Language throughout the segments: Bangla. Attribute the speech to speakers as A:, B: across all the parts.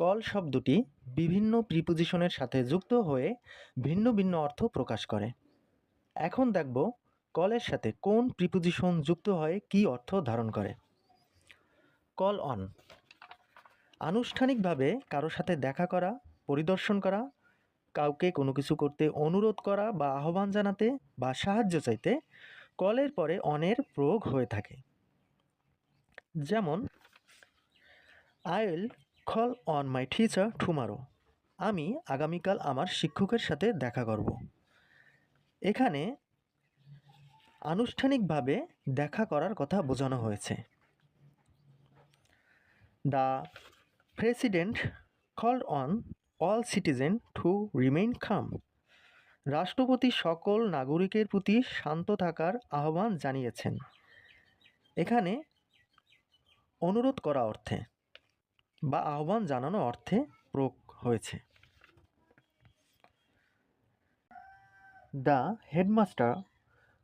A: কল শব্দটি বিভিন্ন প্রিপোজিশনের সাথে যুক্ত হয়ে ভিন্ন ভিন্ন অর্থ প্রকাশ করে। এখন দেখব কলের সাথে কোন প্রিপোজিশন যুক্ত হয়ে কী অর্থ ধারণ করে। Call on. আনুষ্ঠানিকভাবে কারও সাথে দেখা করা, পরিদর্শন করা, কাউকে কোনো কিছু করতে অনুরোধ করা বা আহ্বান জানাতে বা সাহায্য চাইতে কলের পরে অনের প্রয়োগ হয়ে থাকে। যেমন I will call on my teacher tomorrow আমি আগামীকাল আমার শিক্ষকের সাথে দেখা করব। এখানে আনুষ্ঠানিকভাবে দেখা করার কথা বোঝানো হয়েছে। The president called on all citizen to remain calm রাষ্ট্রপতি সকল নাগরিকের প্রতি শান্ত থাকার আহ্বান জানিয়েছেন। এখানে অনুরোধ করা অর্থে বা আহ্বান জানানো অর্থে প্রয়োগ হয়েছে। The headmaster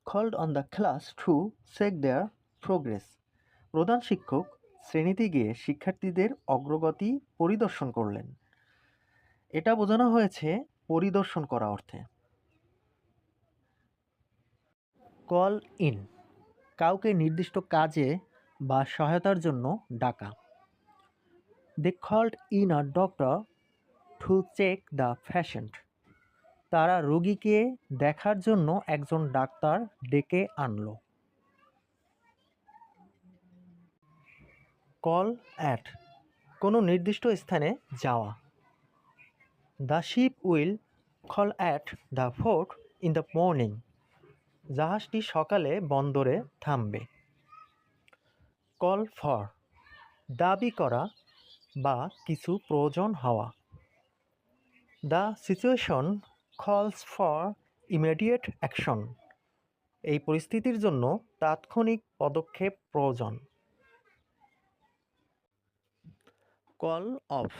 A: called on the class to check their progress. প্রধান শিক্ষক শ্রেণীতে গিয়ে শিক্ষার্থীদের অগ্রগতি পরিদর্শন করলেন। এটা বোঝানো হয়েছে পরিদর্শন করা অর্থে। কল ইন, কাউকে নির্দিষ্ট কাজে বা সহায়তার জন্য ডাকা। They called in a doctor to check the patient তারা রোগীকে দেখার জন্য একজন ডাক্তার ডেকে আনলো। কল অ্যাট কোনো নির্দিষ্ট স্থানে যাওয়া। The ship will call at the fort in the morning জাহাজটি সকালে বন্দরে থামবে। কল ফর দাবি করা বা কিছু প্রয়োজন হওয়া। The situation calls for immediate action এই পরিস্থিতির জন্য তাৎক্ষণিক পদক্ষেপ প্রয়োজন। কল অফ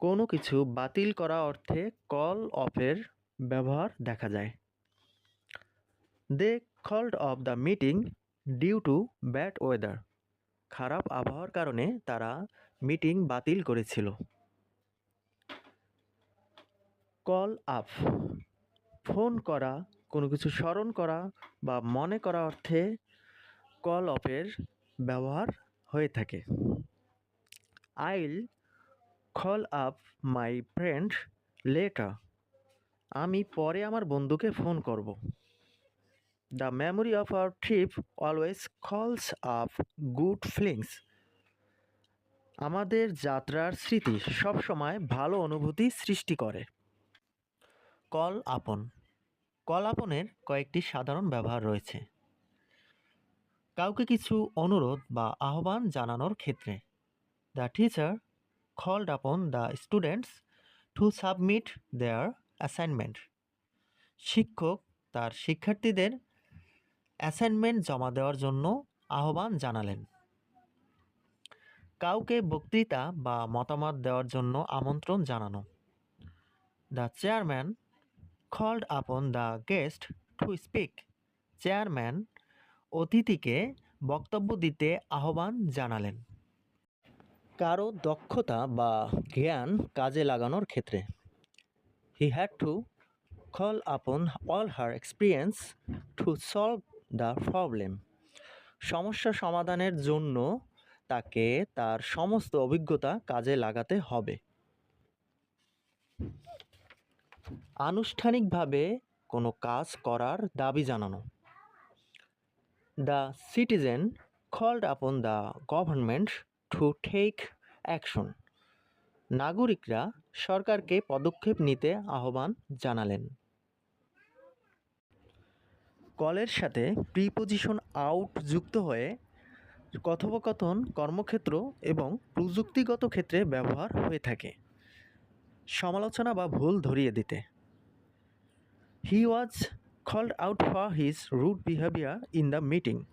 A: কোনো কিছু বাতিল করা অর্থে কল অফের ব্যবহার দেখা যায়। They called off the meeting due to bad weather খারাপ আবহাওয়ার কারণে তারা মিটিং বাতিল করেছিল। Call up. ফোন করা, কোনো কিছু স্মরণ করা বা মনে করা অর্থে কল অফের ব্যবহার হয়ে থাকে। I'll, call up my friend later আমি পরে আমার বন্ধুকে ফোন করব। The memory of our trip always calls up good feelings. আমাদের যাত্রার স্মৃতি সবসময় ভালো অনুভূতি সৃষ্টি করে। কল আপন। কল আপনের কয়েকটি সাধারণ ব্যবহার রয়েছে। কাউকে কিছু অনুরোধ বা আহ্বান জানানোর ক্ষেত্রে the teacher called upon the students to submit their assignment শিক্ষক তার শিক্ষার্থীদের অ্যাসাইনমেন্ট জমা দেওয়ার জন্য আহ্বান জানালেন। কাউকে বক্তৃতা বা মতামত দেওয়ার জন্য আমন্ত্রণ জানানো। The chairman called upon the guest to speak chairman অতিথিকে বক্তব্য দিতে আহ্বান জানালেন। কারও দক্ষতা বা জ্ঞান কাজে লাগানোর ক্ষেত্রে। He had to call upon all her experience to solve the problem সমস্যা সমাধানের জন্য তাকে তার সমস্ত অভিজ্ঞতা কাজে লাগাতে হবে। আনুষ্ঠানিকভাবে কোনো কাজ করার দাবি জানানো। The citizen called upon the government to take action. নাগরিকরা সরকারকে পদক্ষেপ নিতে আহ্বান জানালেন। কলের সাথে প্রিপোজিশন আউট যুক্ত হয়ে কথোপকথন, কর্মক্ষেত্র এবং প্রযুক্তিগত ক্ষেত্রে ব্যবহার হয়ে থাকে। সমালোচনা বা ভুল ধরিয়ে দিতে। He was called out for his rude behaviour in the meeting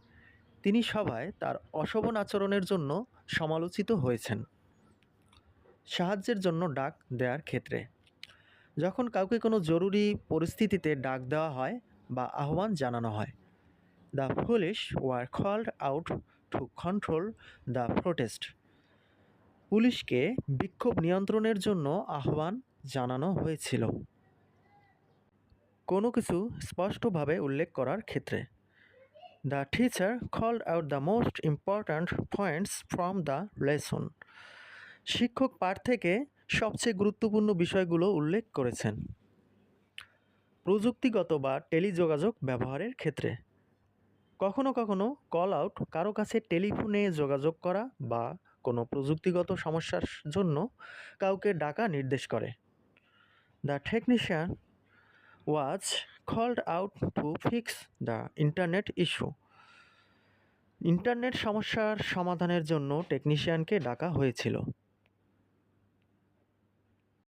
A: তিনি সভায় তার অশোভন আচরণের জন্য সমালোচিত হয়েছেন। সাহায্যের জন্য ডাক দেওয়ার ক্ষেত্রে। যখন কাউকে কোনো জরুরি পরিস্থিতিতে ডাক দেওয়া হয় বা আহ্বান জানানো হয় the police were called out to control the protest পুলিশকে বিক্ষোভ নিয়ন্ত্রণের জন্য আহ্বান জানানো হয়েছিল। কোনো কিছু স্পষ্টভাবে উল্লেখ করার ক্ষেত্রে। The teacher called out the most important points from the lesson শিক্ষক পাঠ থেকে সবচেয়ে গুরুত্বপূর্ণ বিষয়গুলো উল্লেখ করেছেন। প্রযুক্তিগত বা টেলিযোগাযোগ ব্যবহারের ক্ষেত্রে। কখনো কখনো কল আউট কারও কাছে টেলিফোনে যোগাযোগ করা বা কোনো প্রযুক্তিগত সমস্যার জন্য কাউকে ডাকা নির্দেশ করে। The technician was called out to fix the internet issue internet সমস্যার সমাধানের জন্য টেকনিশিয়ানকে ডাকা হয়েছিল।